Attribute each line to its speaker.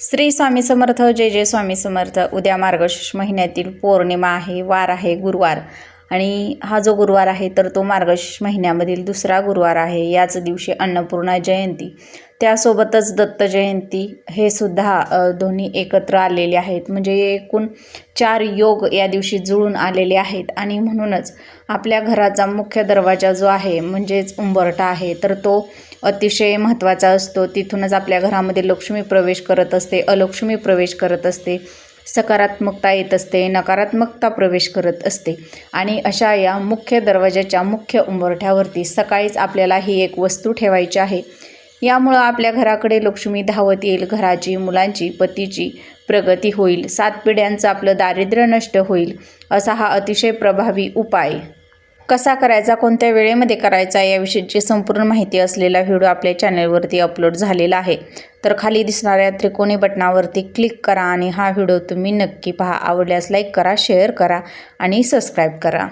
Speaker 1: श्री स्वामी समर्थ जय जय स्वामी समर्थ. उद्या मार्गशीर्ष महिन्यातील पौर्णिमा आहे वार आहे गुरुवार. आणि हा जो गुरुवार आहे तर तो मार्गशीर्ष महिन्यामधील दुसरा गुरुवार आहे. याच दिवशी अन्नपूर्णा जयंती. त्यासोबतच दत्त जयंती हे सुद्धा दोन्ही एकत्र आलेले आहेत. म्हणजे एकूण चार योग या दिवशी जुळून आलेले आहेत. आणि म्हणूनच आपल्या घराचा मुख्य दरवाजा जो आहे म्हणजेच उंबरठा आहे तर तो अतिशय महत्त्वाचा असतो. तिथूनच आपल्या घरामध्ये लक्ष्मी प्रवेश करत असते अलक्ष्मी प्रवेश करत असते सकारात्मकता येत असते नकारात्मकता प्रवेश करत असते. आणि अशा या मुख्य दरवाजाच्या मुख्य उंबरठ्यावरती सकाळीच आपल्याला ही एक वस्तू ठेवायची आहे. यामुळं आपल्या घराकडे लक्ष्मी धावत येईल. घराची मुलांची पतीची प्रगती होईल. सात पिढ्यांचं आपलं दारिद्र्य नष्ट होईल असा हा अतिशय प्रभावी उपाय. कसा करायचा कोणत्या वेळेमध्ये करायचा याविषयीची संपूर्ण माहिती असलेला व्हिडिओ आपल्या चॅनलवरती अपलोड झालेला आहे. तर खाली दिसणाऱ्या त्रिकोणी बटनावरती क्लिक करा आणि हा व्हिडिओ तुम्ही नक्की पहा. आवडल्यास लाईक करा शेअर करा आणि सबस्क्राईब करा.